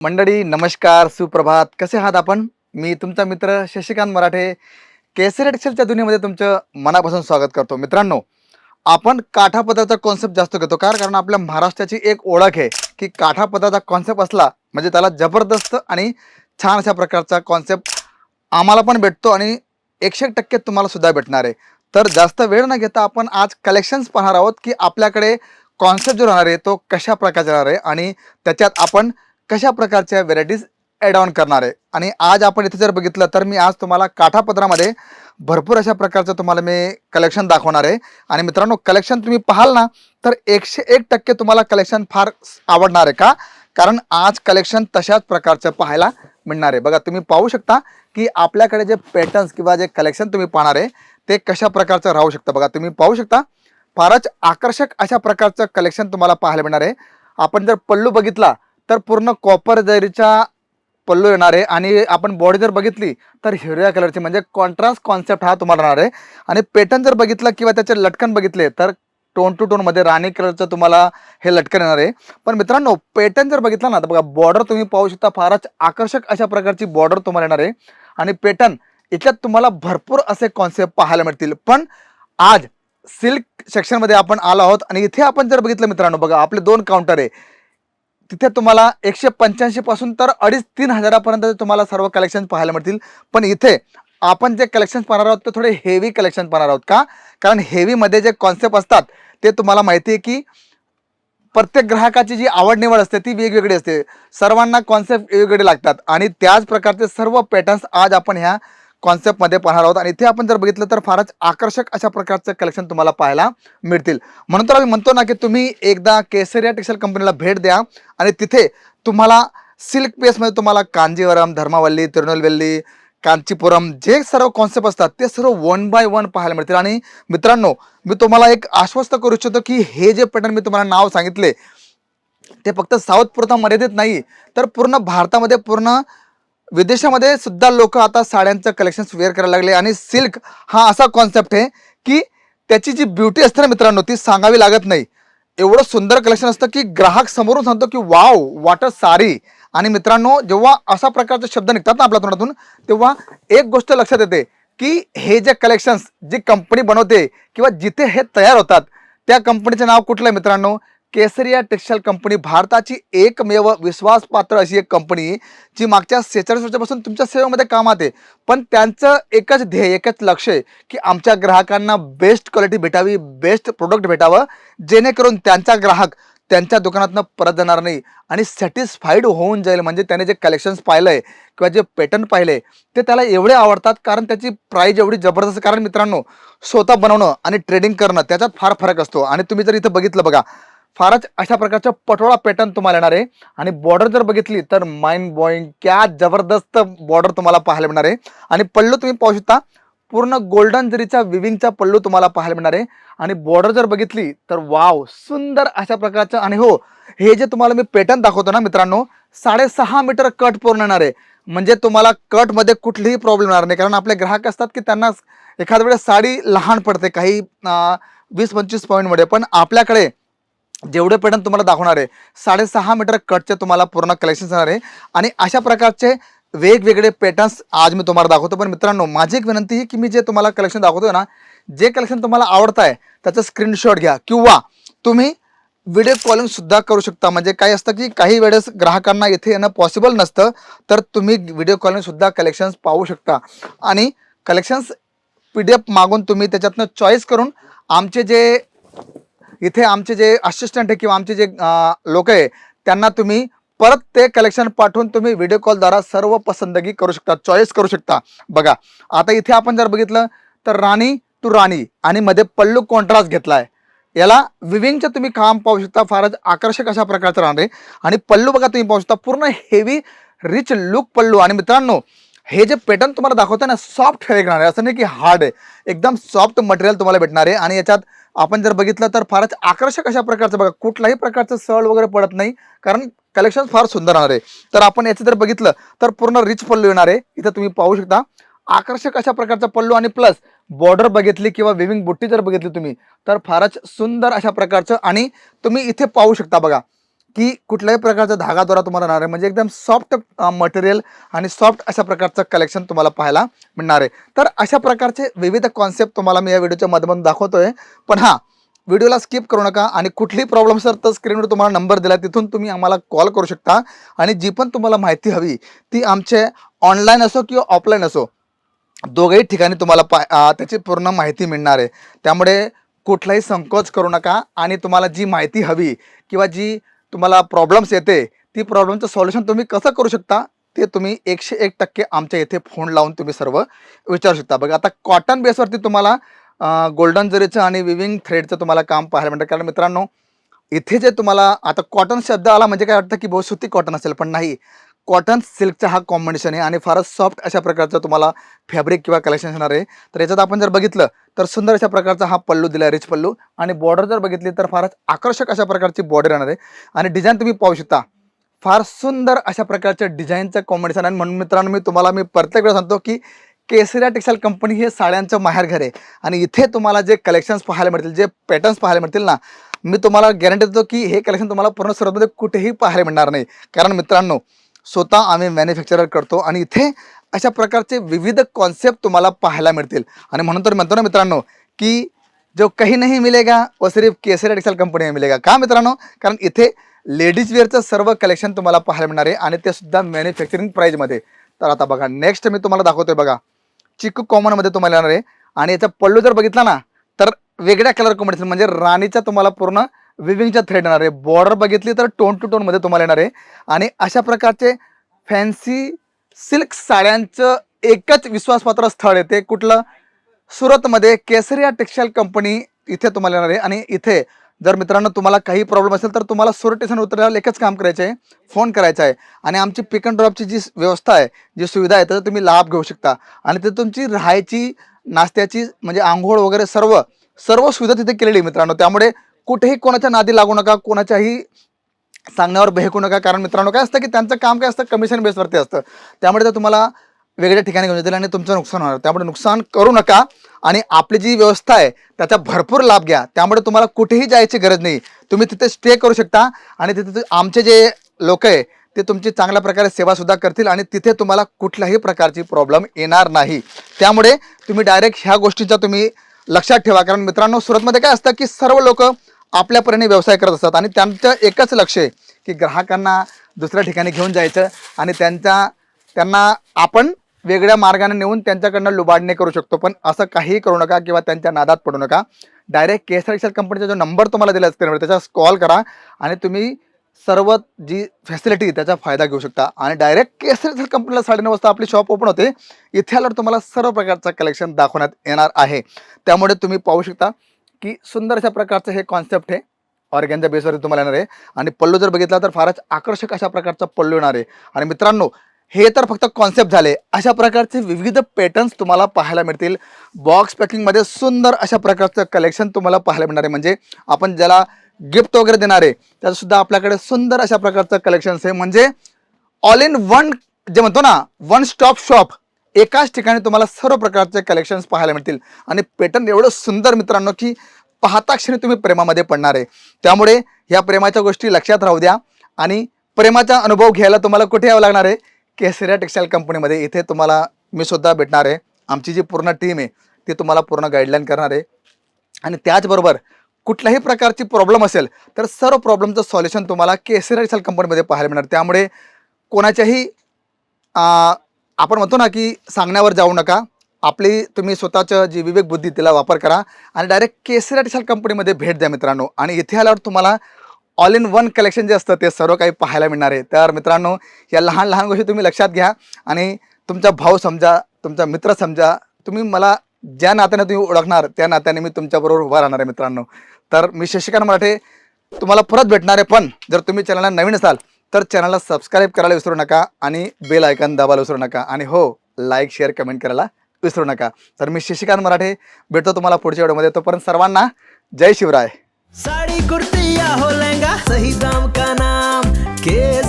मंडळी नमस्कार सुप्रभात. कसे आहात आपण? मी तुमचा मित्र शशिकांत मराठे. केसरी एक्सेलच्या दुनियेमध्ये तुमचं मनापासून स्वागत करतो. मित्रांनो आपण काठापदाचा कॉन्सेप्ट जास्त घेतो. का कारण आपल्या महाराष्ट्राची एक ओळख आहे की काठापदाचा कॉन्सेप्ट असला म्हणजे त्याला जबरदस्त आणि छान अशा प्रकारचा कॉन्सेप्ट आम्हाला पण भेटतो आणि एकशे एक टक्के तुम्हाला सुद्धा भेटणार आहे. तर जास्त वेळ न घेता आपण आज कलेक्शन्स पाहणार आहोत की आपल्याकडे कॉन्सेप्ट जो राहणार आहे तो कशा प्रकारचा राहणार आहे आणि त्याच्यात आपण कशा प्रकारच्या व्हेरायटीज ॲड ऑन करणार आहे? आणि आज आपण इथे जर बघितलं तर मी आज तुम्हाला काठापदरामध्ये भरपूर अशा प्रकारचं तुम्हाला मी कलेक्शन दाखवणार आहे. आणि मित्रांनो कलेक्शन तुम्ही पाहाल ना तर एकशे एक टक्के तुम्हाला कलेक्शन फार आवडणार आहे का? कारण आज कलेक्शन तशाच प्रकारचं पाहायला मिळणार आहे. बघा तुम्ही पाहू शकता की आपल्याकडे जे पॅटर्न्स किंवा जे कलेक्शन तुम्ही पाहणार आहे ते कशा प्रकारचं राहू शकतं? बघा तुम्ही पाहू शकता फारच आकर्षक अशा प्रकारचं कलेक्शन तुम्हाला पाहायला मिळणार आहे. आपण जर पल्लू बघितला तर पूर्ण कॉपर जरीचा पल्लू येणार आहे आणि आपण बॉडी जर बघितली तर हिरव्या कलरची म्हणजे कॉन्ट्रास्ट कॉन्सेप्ट हा तुम्हाला राहणार आहे. आणि पेटर्न जर बघितलं किंवा त्याचे लटकन बघितले तर टोन टू टोनमध्ये राणी कलरचं तुम्हाला हे लटकन येणार आहे. पण मित्रांनो पॅटर्न जर बघितला ना तर बघा बॉर्डर तुम्ही पाहू शकता फारच आकर्षक अशा प्रकारची बॉर्डर तुम्हाला येणार आहे. आणि पॅटर्न याच्यात तुम्हाला भरपूर असे कॉन्सेप्ट पाहायला मिळतील. पण आज सिल्क सेक्शनमध्ये आपण आलो आहोत आणि इथे आपण जर बघितलं मित्रांनो बघा आपले दोन काउंटर आहे. तिथे तुम्हाला एकशे पंच्याऐंशी पासून तर अडीच तीन हजारापर्यंत तुम्हाला सर्व कलेक्शन पाहायला मिळतील. पण इथे आपण जे कलेक्शन पाहणार आहोत ते थोडे हेवी कलेक्शन पाहणार आहोत का? कारण हेवीमध्ये जे कॉन्सेप्ट असतात ते तुम्हाला माहिती आहे की प्रत्येक ग्राहकाची जी आवड निवड असते ती वेगवेगळी असते. सर्वांना कॉन्सेप्ट वेगवेगळे लागतात. आणि त्याच प्रकारचे सर्व पॅटर्न्स आज आपण ह्या कॉन्सेप्टमध्ये पाहणार आहोत. आणि इथे आपण जर बघितलं तर फारच आकर्षक अशा प्रकारचं कलेक्शन तुम्हाला पाहायला मिळतील. म्हणून तर आम्ही म्हणतो ना की तुम्ही एकदा केसरिया टेक्सटाईल कंपनीला भेट द्या. आणि तिथे तुम्हाला सिल्क पेसमध्ये तुम्हाला कांजीवरम धर्मावल्ली तिरुनेलवेल्ली कांचीपुरम जे सर्व कॉन्सेप्ट असतात ते सर्व वन बाय वन पाहायला मिळतील. आणि मित्रांनो मी तुम्हाला एक आश्वस्त करू इच्छितो की हे जे पॅटर्न मी तुम्हाला नाव सांगितले ते फक्त साऊथ पुरता मर्यादित नाही तर पूर्ण भारतामध्ये पूर्ण विदेशामध्ये सुद्धा लोक आता साड्यांचं कलेक्शन वेअर करायला लागले आणि सिल्क हा असा कॉन्सेप्ट आहे की त्याची जी ब्युटी असते ना मित्रांनो ती सांगावी लागत नाही. एवढं सुंदर कलेक्शन असतं की ग्राहक समोरून सांगतो की वाव वाटर सारी आणि मित्रांनो जेव्हा असा प्रकारचे शब्द निघतात ना आपल्या तोंडातून तेव्हा एक गोष्ट लक्षात येते की हे जे कलेक्शन्स जी कंपनी बनवते किंवा जिथे हे तयार होतात त्या कंपनीचं नाव कुठलं आहे मित्रांनो? केसरिया टेक्सटाईल कंपनी भारताची एकमेव विश्वासपात्र अशी एक कंपनी जी मागच्या सेहेचाळीस वर्षापासून तुमच्या सेवेमध्ये कामात आहे. पण त्यांचं एकच ध्येय एकच लक्ष आहे की आमच्या ग्राहकांना बेस्ट क्वालिटी भेटावी बेस्ट प्रोडक्ट भेटावं जेणेकरून त्यांचा ग्राहक त्यांच्या दुकानातनं परत जाणार नाही आणि सॅटिस्फाईड होऊन जाईल. म्हणजे त्याने जे कलेक्शन्स पाहिलं आहे किंवा जे पॅटर्न पाहिले ते त्याला एवढे आवडतात कारण त्याची प्राईज एवढी जबरदस्त कारण मित्रांनो स्वतः बनवणं आणि ट्रेडिंग करणं त्याच्यात फार फरक असतो. आणि तुम्ही जर इथं बघितलं बघा फारच अशा प्रकारचा पटोळा पॅटर्न तुम्हाला येणार आहे. आणि बॉर्डर जर बघितली तर माइंड बॉईंग क्या जबरदस्त बॉर्डर तुम्हाला पाहायला मिळणार आहे. आणि पल्लू तुम्ही पाहू शकता पूर्ण गोल्डन जरीचा विविंगचा पल्लू तुम्हाला पाहायला मिळणार आहे. आणि बॉर्डर जर बघितली तर वाव सुंदर अशा प्रकारचं आणि हो हे जे तुम्हाला मी पॅटर्न दाखवतो ना मित्रांनो साडेसहा मीटर कट पूर्ण येणार आहे. म्हणजे तुम्हाला कटमध्ये कुठलीही प्रॉब्लेम येणार नाही. कारण आपले ग्राहक असतात की त्यांना एखाद्या वेळेस साडी लहान पडते काही वीस पंचवीस पॉईंटमध्ये पण आपल्याकडे जेवढे पॅटर्न तुम्हाला दाखवणार आहे साडेसहा मीटर कटचे तुम्हाला पूर्ण कलेक्शन येणार आहे. आणि अशा प्रकारचे वेगवेगळे पॅटर्न्स आज मी तुम्हाला दाखवतो. पण मित्रांनो माझी एक विनंती ही की मी जे तुम्हाला कलेक्शन दाखवतोय ना जे कलेक्शन तुम्हाला आवडत आहे त्याचं स्क्रीनशॉट घ्या. किंवा तुम्ही व्हिडिओ कॉलिंग सुद्धा करू शकता. म्हणजे काय असतं की काही वेळेस ग्राहकांना इथे येणं पॉसिबल नसतं तर तुम्ही व्हिडिओ कॉलिंग सुद्धा कलेक्शन्स पाहू शकता. आणि कलेक्शन्स पी डी एफ मागून तुम्ही त्याच्यातनं चॉईस करून आमचे जे इथे आमचे जे असिस्टंट आहे किंवा आमचे जे लोक आहे त्यांना तुम्ही परत ते कलेक्शन पाठवून तुम्ही व्हिडिओ कॉलद्वारा सर्व पसंदगी करू शकता चॉईस करू शकता. बघा आता इथे आपण जर बघितलं तर राणी टू राणी आणि मध्ये पल्लू कॉन्ट्रास्ट घेतलाय. याला विविंगचं तुम्ही काम पाहू शकता फारच आकर्षक अशा प्रकारचं राहणार आहे. आणि पल्लू बघा तुम्ही पाहू शकता पूर्ण हेवी रिच लुक पल्लू. आणि मित्रांनो हे जे पॅटर्न तुम्हाला दाखवतं ना सॉफ्ट हे राहणार आहे. असं नाही की हार्ड आहे. एकदम सॉफ्ट मटेरियल तुम्हाला भेटणार आहे. आणि याच्यात आपण जर बघितलं तर फारच आकर्षक अशा प्रकारचं बघा कुठल्याही प्रकारचं सळ वगैरे पडत नाही कारण कलेक्शन फार सुंदर राहणार आहे. तर आपण याचं जर बघितलं तर पूर्ण रिच पल्लू येणार आहे. इथं तुम्ही पाहू शकता आकर्षक अशा प्रकारचा पल्लू आणि प्लस बॉर्डर बघितली किंवा विविंग बुट्टी जर बघितली तुम्ही तर फारच सुंदर अशा प्रकारचं आणि तुम्ही इथे पाहू शकता बघा. की कुठल्याही प्रकारचा धागा दोरा तुम्हाला राहणार आहे म्हणजे एकदम सॉफ्ट मटेरियल आणि सॉफ्ट अशा प्रकारचं कलेक्शन तुम्हाला पाहायला मिळणार आहे. तर अशा प्रकारचे विविध कॉन्सेप्ट तुम्हाला मी या व्हिडिओच्या माध्यमातून दाखवतोय. पण हां व्हिडिओला स्किप करू नका आणि कुठलीही प्रॉब्लेम सर तर स्क्रीनवर तुम्हाला नंबर दिला तिथून तुम्ही आम्हाला कॉल करू शकता. आणि जी पण तुम्हाला माहिती हवी ती आमचे ऑनलाईन असो किंवा ऑफलाईन असो दोघंही ठिकाणी तुम्हाला पा त्याची पूर्ण माहिती मिळणार आहे. त्यामुळे कुठलाही संकोच करू नका आणि तुम्हाला जी माहिती हवी किंवा जी तुम्हाला प्रॉब्लेम्स येते ती प्रॉब्लेमचं सॉल्युशन तुम्ही कसं करू शकता ते तुम्ही एकशे एक टक्के आमच्या इथे फोन लावून तुम्ही सर्व विचारू शकता. बघा आता कॉटन बेसवरती तुम्हाला गोल्डन जरीचं आणि विविंग थ्रेडचं तुम्हाला काम पाहायला मिळतं. कारण मित्रांनो इथे जे तुम्हाला आता कॉटन शब्द आला म्हणजे काय वाटतं की बहुत सुती कॉटन असेल पण नाही. कॉटन सिल्कचा हा कॉम्बिनेशन आहे आणि फारच सॉफ्ट अशा प्रकारचं तुम्हाला फॅब्रिक किंवा कलेक्शन येणार आहे. तर याच्यात आपण जर बघितलं तर सुंदर अशा प्रकारचा हा पल्लू दिला आहे रिच पल्लू. आणि बॉर्डर जर बघितली तर फारच आकर्षक अशा प्रकारची बॉर्डर येणार आहे. आणि डिझाईन तुम्ही पाहू शकता. फार सुंदर अशा प्रकारच्या डिझाईनचं कॉम्बिनेशन आणि म्हणून मित्रांनो मी तुम्हाला मी प्रत्येक वेळा सांगतो की केसरिया टेक्सटाईल कंपनी हे साड्यांचं माहेरघर आहे. आणि इथे तुम्हाला जे कलेक्शन्स पाहायला मिळतील जे पॅटर्न्स पाहायला मिळतील ना मी तुम्हाला गॅरंटी देतो की हे कलेक्शन तुम्हाला पूर्ण सुरतमध्ये कुठेही पाहायला मिळणार नाही. कारण मित्रांनो स्वतः आम्ही मॅन्युफॅक्चरर करतो आणि इथे अशा प्रकारचे विविध कॉन्सेप्ट तुम्हाला पाहायला मिळतील. आणि म्हणून तर म्हणतो ना मित्रांनो की जो काही नाही मिलेगा व सिर्फ केसरी टेक्सटाईल कंपनी में मिलेगा का मित्रांनो? कारण इथे लेडीज वेअरचं सर्व कलेक्शन तुम्हाला पाहायला मिळणार आहे आणि ते सुद्धा मॅन्युफॅक्चरिंग प्राईजमध्ये तर आता बघा नेक्स्ट मी तुम्हाला दाखवतोय बघा. चिकू कॉमनमध्ये तुम्हाला येणार आहे. आणि याचा पल्लू जर बघितला ना तर वेगळ्या कलर कॉम्बिनेशन म्हणजे राणीचा तुम्हाला पूर्ण विविंगच्या थ्रेड येणार आहे. बॉर्डर बघितली तर टोन टू टोनमध्ये तुम्हाला येणार आहे. आणि अशा प्रकारचे फॅन्सी सिल्क साड्यांचं एकच विश्वासपात्र स्थळ आहे ते कुठलं? सुरतमध्ये केसरिया टेक्सटाईल कंपनी इथे तुम्हाला येणार आहे. आणि इथे जर मित्रांनो तुम्हाला काही प्रॉब्लेम असेल तर तुम्हाला सुरत स्टेशन उतरल्यावर एकच काम करायचं आहे. फोन करायचा आहे. आणि आमची पिक अँड ड्रॉपची जी व्यवस्था आहे जी सुविधा आहे त्याचा तुम्ही लाभ घेऊ शकता. आणि ते तुमची राहायची नाश्त्याची म्हणजे आंघोळ वगैरे सर्व सर्व सुविधा तिथे केलेली मित्रांनो. त्यामुळे कुठेही कोणाच्या नादी लागू नका कोणाच्याही सांगण्यावर बेहकू नका. कारण मित्रांनो काय असतं की त्यांचं काम काय असतं? कमिशन बेसवरती असतं. त्यामुळे ते तुम्हाला वेगळ्या ठिकाणी घेऊन जातील आणि तुमचं नुकसान होणार. त्यामुळे नुकसान करू नका आणि आपली जी व्यवस्था आहे त्याचा भरपूर लाभ घ्या. त्यामुळे तुम्हाला कुठेही जायची गरज नाही. तुम्ही तिथे स्टे करू शकता आणि तिथे आमचे जे लोक आहे ते तुमची चांगल्या प्रकारे सेवासुद्धा करतील आणि तिथे तुम्हाला कुठल्याही प्रकारची प्रॉब्लेम येणार नाही. त्यामुळे तुम्ही डायरेक्ट ह्या गोष्टीचा तुम्ही लक्षात ठेवा. कारण मित्रांनो सुरतमध्ये काय असतं की सर्व लोक आपल्यापर्यंत व्यवसाय करत असतात. आणि त्यांचं एकच लक्ष आहे की ग्राहकांना दुसऱ्या ठिकाणी घेऊन जायचं आणि त्यांच्या त्यांना आपण वेगळ्या मार्गाने नेऊन त्यांच्याकडनं लुबाडणे करू शकतो. पण असं काहीही करू नका किंवा त्यांच्या नादात पडू नका. डायरेक्ट केसर एक्सेल कंपनीचा जो नंबर तुम्हाला दिला स्क्रीनवर त्याच्यावर कॉल करा आणि तुम्ही सर्व जी फॅसिलिटी त्याचा फायदा घेऊ शकता. आणि डायरेक्ट केसर एक्सेल कंपनीला साडेनऊ वाजता आपली शॉप ओपन होते. इथे आल्यावर तुम्हाला सर्व प्रकारचं कलेक्शन दाखवण्यात येणार आहे. त्यामुळे तुम्ही पाहू शकता की सुंदर अशा प्रकारचं हे कॉन्सेप्ट आहे ऑर्गॅनच्या बेसवर तुम्हाला येणार आहे. आणि पल्लू जर बघितला तर फारच आकर्षक अशा प्रकारचा पल्लू येणार आहे. आणि मित्रांनो हे तर फक्त कॉन्सेप्ट झाले. अशा प्रकारचे विविध पॅटर्न्स तुम्हाला पाहायला मिळतील. बॉक्स पॅकिंगमध्ये सुंदर अशा प्रकारचं कलेक्शन तुम्हाला पाहायला मिळणार आहे. म्हणजे आपण ज्याला गिफ्ट वगैरे देणार आहे त्याचंसुद्धा आपल्याकडे सुंदर अशा प्रकारचं कलेक्शन्स आहे. म्हणजे ऑल इन वन जे म्हणतो ना वन स्टॉप शॉप एकाच ठिकाणी तुम्हाला सर्व प्रकारचे कलेक्शन्स पाहायला मिळतील. आणि पॅटर्न एवढं सुंदर मित्रांनो की पाहता क्षणी तुम्ही प्रेमामध्ये पडणार आहे. त्यामुळे ह्या प्रेमाच्या गोष्टी लक्षात राहू द्या. आणि प्रेमाचा अनुभव घ्यायला तुम्हाला कुठे यावं लागणार आहे? केसरिया टेक्सटाईल कंपनीमध्ये. इथे तुम्हाला मी सुद्धा भेटणार आहे. आमची जी पूर्ण टीम आहे ती तुम्हाला पूर्ण गाईडलाईन करणार आहे. आणि त्याचबरोबर कुठल्याही प्रकारची प्रॉब्लेम असेल तर सर्व प्रॉब्लेमचं सॉल्युशन तुम्हाला केसरिया टेक्सटाईल कंपनीमध्ये पाहायला मिळणार. त्यामुळे कोणाच्याही आपण म्हणतो ना की सांगण्यावर जाऊ नका. आपली तुम्ही स्वतःचं जी विवेक बुद्धी तिला वापर करा आणि डायरेक्ट केसरिया टेक्सटाईल कंपनीमध्ये भेट द्या मित्रांनो. आणि इथे आल्यावर तुम्हाला ऑल इन वन कलेक्शन जे असतं ते सर्व काही पाहायला मिळणार आहे. तर मित्रांनो या लहान लहान गोष्टी तुम्ही लक्षात घ्या आणि तुमचा भाऊ समजा तुमचा मित्र समजा तुम्ही मला ज्या नात्याने तुम्ही ओळखणार त्या नात्याने मी तुमच्याबरोबर उभा राहणार आहे मित्रांनो. तर मी शशिकांत मराठे तुम्हाला परत भेटणार आहे पण जर तुम्ही चॅनलला नवीन असाल तर चॅनलला सबस्क्राईब करायला विसरू नका आणि बेल आयकॉन दाबायला विसरू नका. आणि हो लाईक शेअर कमेंट करायला विसरू नका. तर मी शशिकांत मराठे भेटतो तुम्हाला पुढच्या व्हिडिओमध्ये तोपर्यंत सर्वांना जय शिवराय. साड़ी कुर्ती या हो लहंगा सही दाम का नाम? के